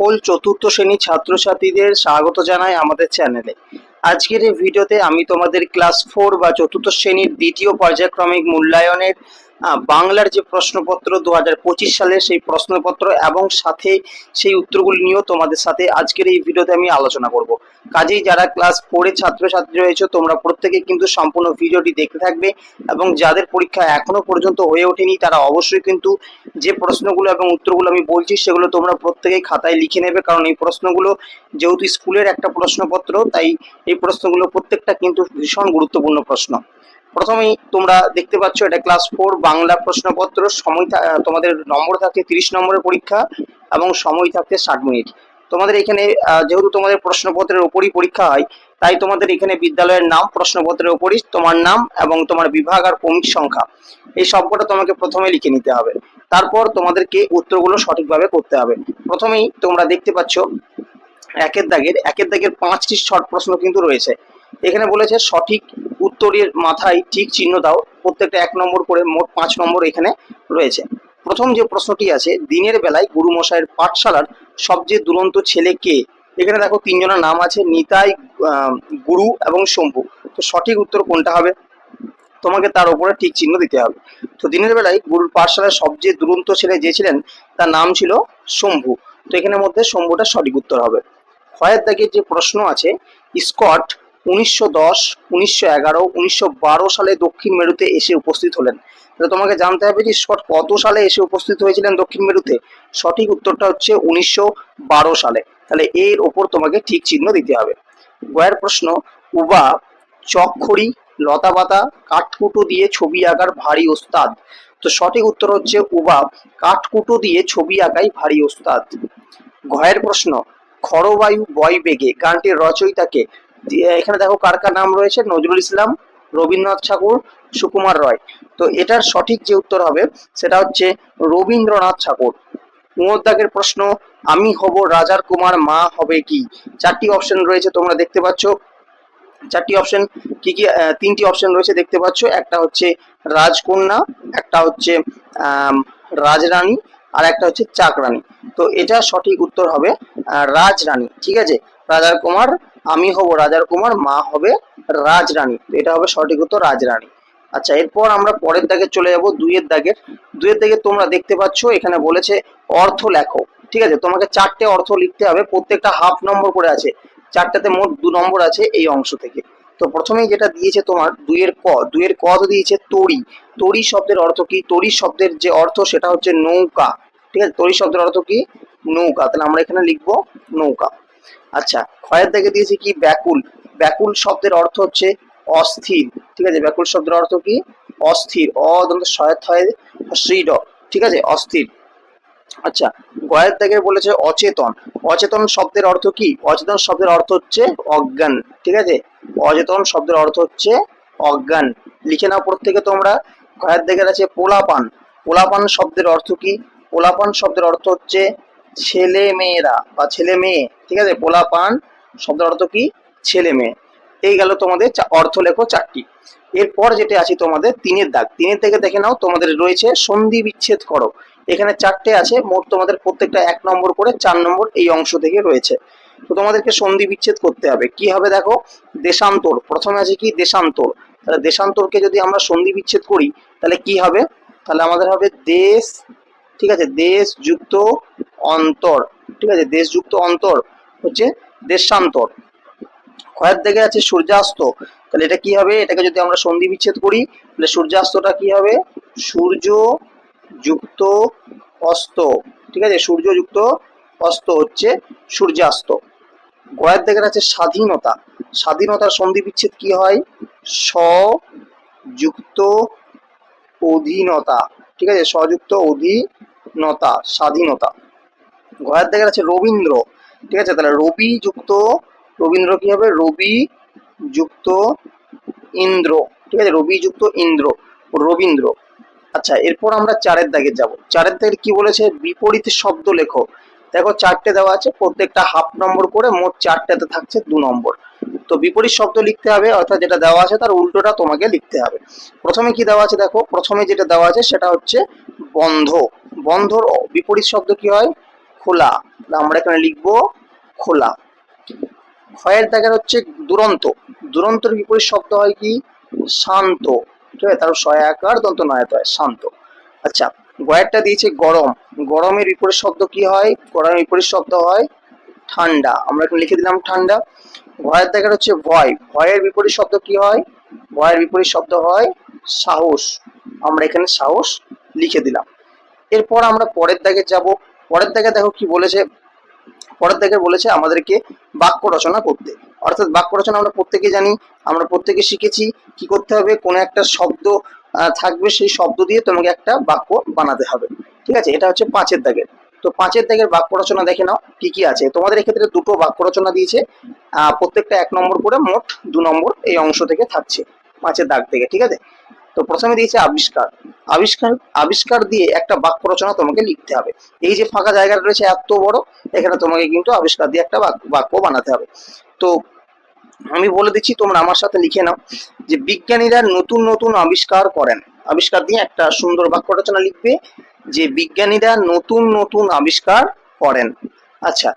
সকল চতুর্থ শ্রেণি ছাত্রছাত্রীদের স্বাগত জানাই আমাদের চ্যানেলে। আজকের এই ভিডিওতে আমি তোমাদের ক্লাস ফোর বা চতুর্থ শ্রেণির দ্বিতীয় পর্যায়ক্রমিক মূল্যায়নের বাংলার যে প্রশ্নপত্র দু হাজার পঁচিশ সালের সেই প্রশ্নপত্র এবং সাথে সেই উত্তরগুলি নিয়েও তোমাদের সাথে আজকের এই ভিডিওতে আমি আলোচনা করব। কাজেই যারা ক্লাস ফোরে ছাত্রছাত্রী রয়েছে, তোমরা প্রত্যেকে কিন্তু সম্পূর্ণ ভিডিওটি দেখতে থাকবে এবং যাদের পরীক্ষা এখনও পর্যন্ত হয়ে ওঠেনি, তারা অবশ্যই কিন্তু যে প্রশ্নগুলো এবং উত্তরগুলো আমি বলছি, সেগুলো তোমরা প্রত্যেকেই খাতায় লিখে নেবে। কারণ এই প্রশ্নগুলো যেহেতু স্কুলের একটা প্রশ্নপত্র, তাই এই প্রশ্নগুলো প্রত্যেকটা কিন্তু ভীষণ গুরুত্বপূর্ণ প্রশ্ন। প্রথমেই তোমরা দেখতে পাচ্ছ এটা ক্লাস ফোর বাংলা প্রশ্নপত্র। সময় তোমাদের নম্বর থাকে তিরিশ নম্বরের পরীক্ষা এবং সময় থাকতে ষাট মিনিট। তোমাদের এখানে যেহেতু তোমাদের প্রশ্নপত্রের উপরই পরীক্ষা হয়, তাই তোমাদের এখানে বিদ্যালয়ের নাম, প্রশ্নপত্রের উপরই তোমার নাম এবং তোমার বিভাগ আর ক্রমিক সংখ্যা। এই সবকটা তোমাকে প্রথমে লিখে নিতে হবে। তারপর তোমাদেরকে উত্তরগুলো সঠিকভাবে করতে হবে। প্রথমেই তোমরা দেখতে পাচ্ছ, একের দাগের একের দাগের পাঁচটি শর্ট প্রশ্ন কিন্তু রয়েছে। এখানে বলেছে সঠিক উত্তরের মাথায় ঠিক চিহ্ন দাও, প্রত্যেকটা এক নম্বর করে মোট পাঁচ নম্বর এখানে রয়েছে। প্রথম যে প্রশ্নটি আছে, দিনের বেলায় গুরু মশাইয়ের পাঠশালার সবচেয়ে দুরন্ত ছেলে কে? এখানে দেখো তিনজনের নাম আছে, নিতাই গুরু এবং শম্ভু। তো সঠিক উত্তর কোনটা হবে? তোমাকে তার উপরে ঠিক চিহ্ন দিতে হবে। তো দিনের বেলায় গুরুর পাঠশালার সবচেয়ে দুরন্ত ছেলে যে ছিলেন, তার নাম ছিল শম্ভু। তো এখানের মধ্যে শম্ভুটা সঠিক উত্তর হবে। ক্ষয়ের দাগের যে প্রশ্ন আছে, স্কট উনিশশো দশ, উনিশশো এগারো, উনিশশো বারো সালে দক্ষিণ মেরুতে এসে উপস্থিত হলেন। তাহলে তোমাকে জানতে হবে যে স্কট কত সালে এসে উপস্থিত হয়েছিলেন দক্ষিণ মেরুতে? সঠিক উত্তরটা হচ্ছে উনিশশো বারো সালে। তাহলে এর ওপর তোমাকে ঠিক চিহ্ন দিতে হবে। গয়ের প্রশ্ন, উবা চকখড়ি, লতাপাতা, কাঠকুটো দিয়ে ছবি আঁকার ভারী ওস্তাদ। তো সঠিক উত্তর হচ্ছে উবা কাঠকুটো দিয়ে ছবি আঁকাই ভারী ওস্তাদ। ঘয়ের প্রশ্ন খরবায়ু বয় বেগে গানটির রচয়িতাকে এখানে দেখো কার কার নাম রয়েছে? নজরুল ইসলাম, রবীন্দ্রনাথ ঠাকুর, সুকুমার রয়। তো এটার সঠিক যে উত্তর হবে, সেটা হচ্ছে রবীন্দ্রনাথ ঠাকুর। দাগের প্রশ্ন, আমি হব রাজার কুমার, মা হবে কি? চারটি অপশন রয়েছে তোমরা দেখতে পাচ্ছ। চারটি অপশন কি কি তিনটি অপশন রয়েছে দেখতে পাচ্ছ। একটা হচ্ছে রাজকন্যা, একটা হচ্ছে রাজরানী, আর একটা হচ্ছে চাকরানী। তো এটা সঠিক উত্তর হবে রাজরানী। ঠিক আছে? রাজার কুমার আমি হব রাজার কুমার, মা হবে রাজরানী। এটা হবে সঠিক উত্তর, রাজরানী। আচ্ছা এরপর আমরা পরের দাগে চলে যাব, দুইয়ের দাগের। দুইয়ের দাগে তোমরা দেখতে পাচ্ছ, এখানে বলেছে অর্থ লেখো ঠিক আছে, তোমাকে চারটে অর্থ লিখতে হবে, প্রত্যেকটা হাফ নম্বর করে আছে। চারটাতে মোট দু নম্বর আছে এই অংশ থেকে। তো প্রথমেই যেটা দিয়েছে তোমার, দুইয়ের ক। দুইয়ের ক তো দিয়েছে তরি। তরি শব্দের অর্থ কি? তরি শব্দের যে অর্থ, সেটা হচ্ছে নৌকা। ঠিক আছে, তরি শব্দের অর্থ কি? নৌকা। তাহলে আমরা এখানে লিখব নৌকা। আচ্ছা ক্ষয়ের দিকে দিয়েছে কি? ব্যাকুল। ব্যাকুল শব্দের অর্থ হচ্ছে অস্থির। ঠিক আছে, ব্যাকুল শব্দের অর্থ কি? অস্থির। অদন্ত সহায়ত হয় ঠিক আছে, অস্থির। আচ্ছা গয়ের দাগে বলেছে অচেতন। অচেতন শব্দের অর্থ কি? অচেতন শব্দের অর্থ হচ্ছে অজ্ঞান। ঠিক আছে, অচেতন শব্দের অর্থ হচ্ছে অজ্ঞান। লিখে নাও প্রত্যেকে তোমরা। গয়ের দাগের আছে পোলাপান। পোলাপান শব্দের অর্থ কি? পোলাপান শব্দের অর্থ হচ্ছে ছেলে মেয়েরা বা ছেলে মেয়ে, ঠিক আছে? পোলা পান শব্দের অর্থ কি? ছেলে মেয়ে। এই গেল তোমাদের অর্থ লেখো চারটি। এরপর যেটা আছে তোমাদের তিনের দাগ। তিনের দাগে দেখে নাও, তোমাদের রয়েছে সন্ধি বিচ্ছেদ করো। এখানে চারটে আছে, মোট তোমাদের প্রত্যেকটা এক নম্বর করে চার নম্বর এই অংশ থেকে রয়েছে। তো তোমাদেরকে সন্ধি বিচ্ছেদ করতে হবে। কি হবে দেখো? দেশান্তর। প্রথমে আছে কি? দেশান্তর। তাহলে দেশান্তরকে যদি আমরা সন্ধি বিচ্ছেদ করি, তাহলে কি হবে? তাহলে আমাদের হবে দেশ, ঠিক আছে? দেশ যুক্ত অন্তর, ঠিক আছে? দেশযুক্ত অন্তর হচ্ছে দেশান্তর। ক্ষয়ের দিকে আছে সূর্যাস্ত। তাহলে এটা কি হবে? এটাকে যদি আমরা সন্ধি বিচ্ছেদ করি, তাহলে সূর্যাস্তটা কি হবে? সূর্য যুক্ত অস্ত। ঠিক আছে? সূর্য যুক্ত অস্ত হচ্ছে সূর্যাস্ত। গয়ের দিকে আছে স্বাধীনতা। স্বাধীনতার সন্ধি বিচ্ছেদ কি হয়? স যুক্ত অধীনতা। ঠিক আছে? সযুক্ত অধীনতা, স্বাধীনতা। গয়ের দিকে আছে রবীন্দ্র। ঠিক আছে? তাহলে রবি যুক্ত, রবীন্দ্র কি হবে? রবি যুক্ত ইন্দ্র। ঠিক আছে? রবি যুক্ত ইন্দ্র, রবীন্দ্র। আচ্ছা এরপর আমরা চারের দাগে যাব। চারের দাগে কি বলেছে? বিপরীত শব্দ লেখো। দেখো, চারটে দেওয়া আছে, প্রত্যেকটা হাফ নম্বর করে মোট চারটাতে থাকছে দু নম্বর। তো বিপরীত শব্দ লিখতে হবে, অর্থাৎ যেটা দেওয়া আছে তার উল্টোটা তোমাকে লিখতে হবে। প্রথমে কি দেওয়া আছে দেখো? প্রথমে যেটা দেওয়া আছে সেটা হচ্ছে বন্ধ। বন্ধর বিপরীত শব্দ কি হয়? খোলা। আমরা এখানে লিখব খোলা। ক্ষয়ের দাগের হচ্ছে দুরন্ত। দুরন্তর বিপরীত শব্দ হয় কি? শান্ত। ঠিক আছে? তার সয় আকার দন্ত নয়ত হয়, শান্ত। আচ্ছা গয়েরটা দিয়েছে গরম। গরমের বিপরীত শব্দ কি হয়? গরমের বিপরীত শব্দ হয় ঠান্ডা। আমরা এখানে লিখে দিলাম ঠান্ডা। ভয়ের দাগের হচ্ছে ভয়। ভয়ের বিপরীত শব্দ কি হয়? ভয়ের বিপরীত শব্দ হয় সাহস। আমরা এখানে সাহস লিখে দিলাম। এরপর আমরা পরের দাগে যাব। পরের দাগে দেখো কি বলেছে, পরের দাগে বলেছে আমাদেরকে বাক্য রচনা করতে। অর্থাৎ বাক্য রচনা আমরা প্রত্যেকে জানি, আমরা প্রত্যেকে শিখেছি, কি করতে হবে, কোনো একটা শব্দ থাকবে সেই শব্দ দিয়ে তোমাকে একটা বাক্য বানাতে হবে। ঠিক আছে? এটা হচ্ছে পাঁচের দাগের। তো পাঁচের দাগের বাক্য রচনা দেখে নাও, কি কি আছে? তোমাদের এক্ষেত্রে দুটো বাক্য রচনা দিয়েছে প্রত্যেকটা এক নম্বর করে মোট দু নম্বর এই অংশ থেকে থাকছে, পাঁচের দাগ থেকে। ঠিক আছে? তো প্রথমে দিয়েছে আবিষ্কার। আবিষ্কার আবিষ্কার দিয়ে একটা বাক্য রচনা তোমাকে লিখতে হবে। এই যে ফাঁকা জায়গাটা রয়েছে এত বড়, এখানে তোমাকে কিন্তু আবিষ্কার দিয়ে একটা বাক- বাক্য বানাতে হবে। তো আমি বলে দিচ্ছি, তোমরা আমার সাথে লিখে নাও যে বিজ্ঞানীরা নতুন নতুন আবিষ্কার করেন। আবিষ্কার দিয়ে একটা সুন্দর বাক্য রচনা লিখবে যে বিজ্ঞানীরা নতুন নতুন আবিষ্কার করেন। আচ্ছা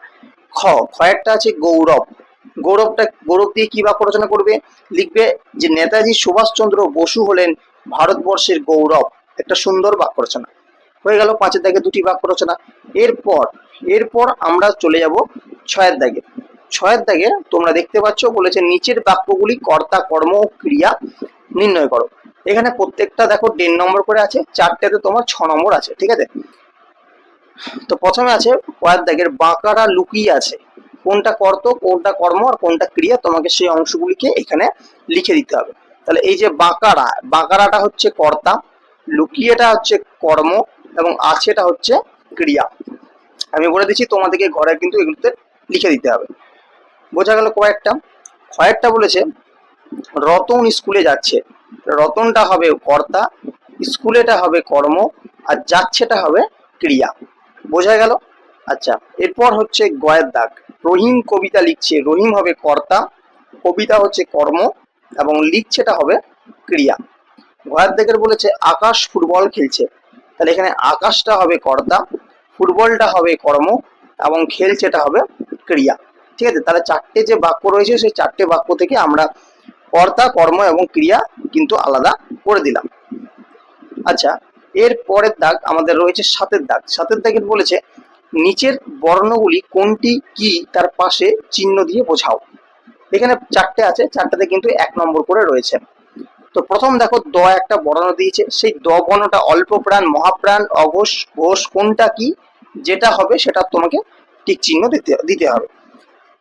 খ খয়েরটা আছে গৌরব। গৌরবটা, গৌরব দিয়ে কি বাক্য রচনা করবে? লিখবে যে, নেতাজি সুভাষচন্দ্র বসু হলেন ভারতবর্ষের গৌরব। একটা সুন্দর বাক্য রচনা। হয়ে গেল পাঁচের দাগে দুটি বাক্য রচনা। এরপর এরপর আমরা চলে যাব ছয়ের দাগে। ছয়ের দাগে তোমরা দেখতে পাচ্ছ, বলেছে, নিচের বাক্যগুলি কর্তা, কর্ম ও ক্রিয়া নির্ণয় করো। এখানে প্রত্যেকটা দেখো দেড় নম্বর করে আছে, চারটেতে তোমার ছ নম্বর আছে, ঠিক আছে? তো প্রথমে আছে, কয়ের দাগের বাঁকারা লুকিয়ে আছে। কোনটা কর্ত, কোনটা কর্ম আর কোনটা ক্রিয়া তোমাকে সেই অংশগুলিকে এখানে লিখে দিতে হবে। তাহলে এই যে বাঁকারা, বাঁকারাটা হচ্ছে কর্তা, লুকিয়েটা হচ্ছে কর্ম এবং আছেটা হচ্ছে ক্রিয়া। আমি বলে দিচ্ছি, তোমাদেরকে ঘরে কিন্তু এগুলোতে লিখে দিতে হবে। বোঝা গেল কয়েকটা? কয়েকটা বলেছে, রতন স্কুলে যাচ্ছে। রতনটা হবে কর্তা, স্কুলেটা হবে কর্ম, আর যাচ্ছেটা হবে ক্রিয়া। বোঝা গেল? আচ্ছা এরপর হচ্ছে গয়ের দাগ। রহিম কবিতা লিখছে, রহিম হবে কর্তা, কবিতা হচ্ছে কর্ম, এবং লিখছেটা হবে ক্রিয়া। গয়ের দাগের বলেছে, আকাশ ফুটবল খেলছে। তাহলে এখানে আকাশটা হবে কর্তা, ফুটবলটা হবে কর্ম, এবং খেলছেটা হবে ক্রিয়া। ঠিক আছে, তাহলে চারটে যে বাক্য রয়েছে, সেই চারটে বাক্য থেকে আমরা কর্তা, কর্ম, এবং ক্রিয়া কিন্তু আলাদা করে দিলাম। আচ্ছা এর পরের দাগ আমাদের রয়েছে সাতের দাগ। সাতের দাগের বলেছে নিচের বর্ণগুলি কোনটি কি তার পাশে চিহ্ন দিয়ে বোঝাও। এখানে চারটে আছে, চারটাতে কিন্তু এক নম্বর করে রয়েছে। তো প্রথম দেখো, দ একটা বর্ণ দিয়েছে। সেই দ বর্ণটা অল্প প্রাণ, মহাপ্রাণ, অঘোষ, ঘোষ কোনটা কি, যেটা হবে সেটা তোমাকে ঠিক চিহ্ন দিতে দিতে হবে।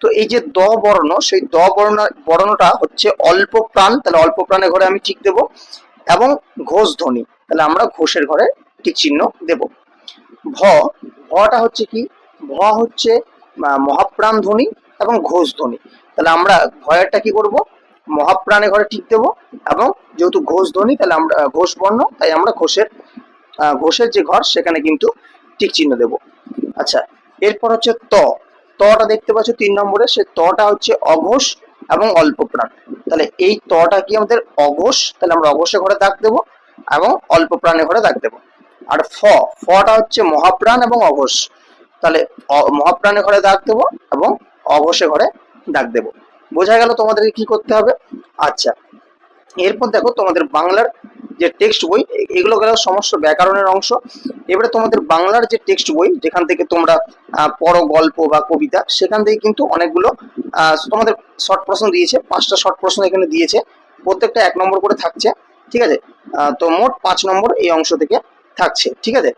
তো এই যে দ বর্ণ, সেই দ বর্ণ, বর্ণটা হচ্ছে অল্প প্রাণ, তাহলে অল্প প্রাণের ঘরে আমি ঠিক দেব। এবং ঘোষ ধ্বনি, তাহলে আমরা ঘোষের ঘরে ঠিক চিহ্ন দেব। ভ ভটা হচ্ছে কি? ভ হচ্ছে মহাপ্রাণ ধ্বনি এবং ঘোষ ধ্বনি তাহলে আমরা ভয়েরটা কি করব? মহাপ্রাণে ঘরে ঠিক দেব এবং যেহেতু ঘোষ ধ্বনি তাহলে আমরা ঘোষ বর্ণ তাই আমরা ঘোষের ঘোষের যে ঘর, সেখানে কিন্তু ঠিক চিহ্ন দেব। আচ্ছা এরপর হচ্ছে ত। তটা দেখতে পাচ্ছ তিন নম্বরে, সে তটা হচ্ছে অঘোষ এবং অল্প প্রাণ তাহলে এই তটা কি আমাদের অঘোষ? তাহলে আমরা অঘোষের ঘরে দাগ দেবো এবং অল্প প্রাণে ঘরে দাগ দেবো। আর ফ, ফটা হচ্ছে মহাপ্রাণ এবং অঘোষ। তাহলে মহাপ্রাণে ঘরে দাগ দেবো এবং অঘোষের ঘরে দাগ দেবো। বোঝা গেল তোমাদেরকে কি করতে হবে? আচ্ছা এরপর দেখো তোমাদের বাংলার যে টেক্সট বই এগুলো গেল সমস্ত ব্যাকরণের অংশ। এবারে তোমাদের বাংলার যে টেক্সট বই, যেখান থেকে তোমরা পড়ো গল্প বা কবিতা, সেখান থেকে কিন্তু অনেকগুলো তোমাদের শর্ট প্রশ্ন দিয়েছে, পাঁচটা শর্ট প্রশ্ন এখানে দিয়েছে। প্রত্যেকটা এক নম্বর করে থাকছে, ঠিক আছে? তো মোট পাঁচ নম্বর এই অংশ থেকে থাকছে, ঠিক আছে?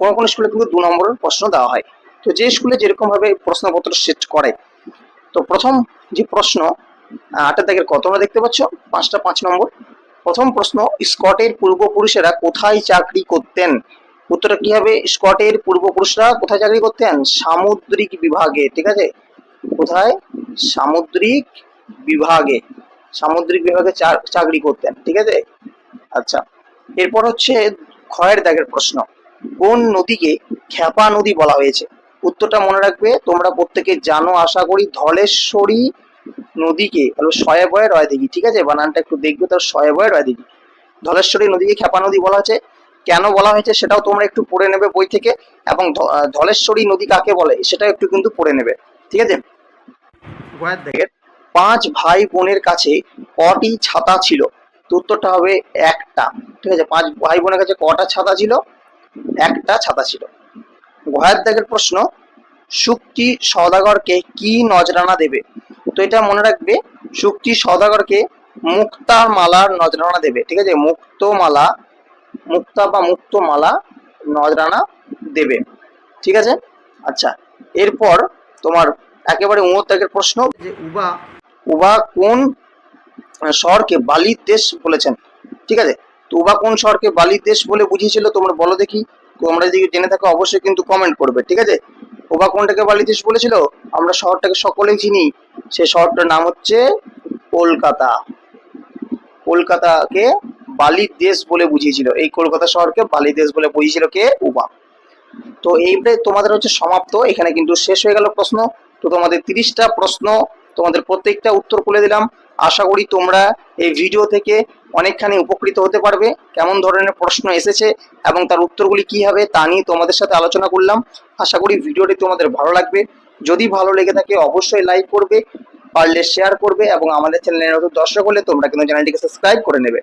কোনো কোনো স্কুলে কিন্তু দু নম্বরের প্রশ্ন দেওয়া হয়। তো যে স্কুলে যেরকম ভাবে প্রশ্নপত্র সেট করে, তো প্রথম যে প্রশ্ন আটের দাগের কত তোমরা দেখতে পাচ্ছ? পাঁচটা পাঁচ নম্বর। প্রথম প্রশ্ন, স্কটের পূর্বপুরুষেরা কোথায় চাকরি করতেন? উত্তরটা কি হবে? স্কটের পূর্বপুরুষরা কোথায় চাকরি করতেন? সামুদ্রিক বিভাগে, ঠিক আছে? কোথায়? সামুদ্রিক বিভাগে সামুদ্রিক বিভাগে চাকরি করতেন, ঠিক আছে? আচ্ছা এরপর হচ্ছে ক্ষয়ের দাগের প্রশ্ন। কোন নদীকে খ্যাপা নদী বলা হয়েছে? উত্তরটা মনে রাখবে, তোমরা প্রত্যেকে জানো, আশা করি, ধলেশ্বরী নদীকে, তাহলে শয়ে রয় দিঘি ঠিক আছে? বানানটা একটু দেখবে তার শয়ে রয় দিঘি ধলেশ্বরী নদীকে খ্যাপা নদী বলা হয়েছে। কেন বলা হয়েছে সেটাও তোমরা একটু পড়ে নেবে বই থেকে, এবং ধলেশ্বরী নদী কাকে বলে, সেটাও একটু কিন্তু পড়ে নেবে, ঠিক আছে? পাঁচ ভাই বোনের কাছে কটি ছাতা ছিল? তো উত্তরটা হবে একটা। ঠিক আছে পাঁচ ভাই বোনের কাছে কটা ছাতা ছিল? একটা ছাতা ছিল। গয়ার দাগের প্রশ্ন শুক্তি সদাগরকে কি নজরানা দেবে? তো এটা মনে রাখবে শুক্তি সদাগরকে মুক্তার মালার নজরানা দেবে। ঠিক আছে মুক্ত মালা মুক্তা বা মুক্ত মালা নজরানা দেবে। ঠিক আছে? আচ্ছা এরপর তোমার একেবারে উমত্যাগের প্রশ্ন যে উবা উবা কোন শহরকে বালির দেশ বলেছেন। ঠিক আছে? তো উবা কোন শহরকে বালির দেশ বলে বুঝিয়েছিল তোমরা বলো দেখি। তোমরা যদি জেনে থাকো অবশ্যই কিন্তু কমেন্ট করবে, ঠিক আছে? উবা কোনটাকে বালির দেশ বলেছিল? আমরা শহরটাকে সকলেই চিনি। সেই শহরটার নাম হচ্ছে কলকাতা। কলকাতাকে বালির দেশ বলে বুঝিয়েছিল। এই কলকাতা শহরকে বালির দেশ বলে বুঝিয়েছিল কে? উবা তো এইবারে তোমাদের হচ্ছে সমাপ্ত। এখানে কিন্তু শেষ হয়ে গেল প্রশ্ন। তো তোমাদের তিরিশটা প্রশ্ন, তোমাদের প্রত্যেকটা উত্তর করে দিলাম। আশা করি তোমরা এই ভিডিও থেকে অনেকখানি উপকৃত হতে পারবে, কেমন ধরনের প্রশ্ন এসেছে এবং তার উত্তরগুলি কি হবে তা নিয়ে তোমাদের সাথে আলোচনা করলাম। আশা করি ভিডিওটি তোমাদের ভালো লাগবে। যদি ভালো লেগে থাকে অবশ্যই লাইক করবে, পারলে শেয়ার করবে এবং আমাদের চ্যানেলে নতুন দর্শক হলে তোমরা কিন্তু চ্যানেলটিকে সাবস্ক্রাইব করে নেবে।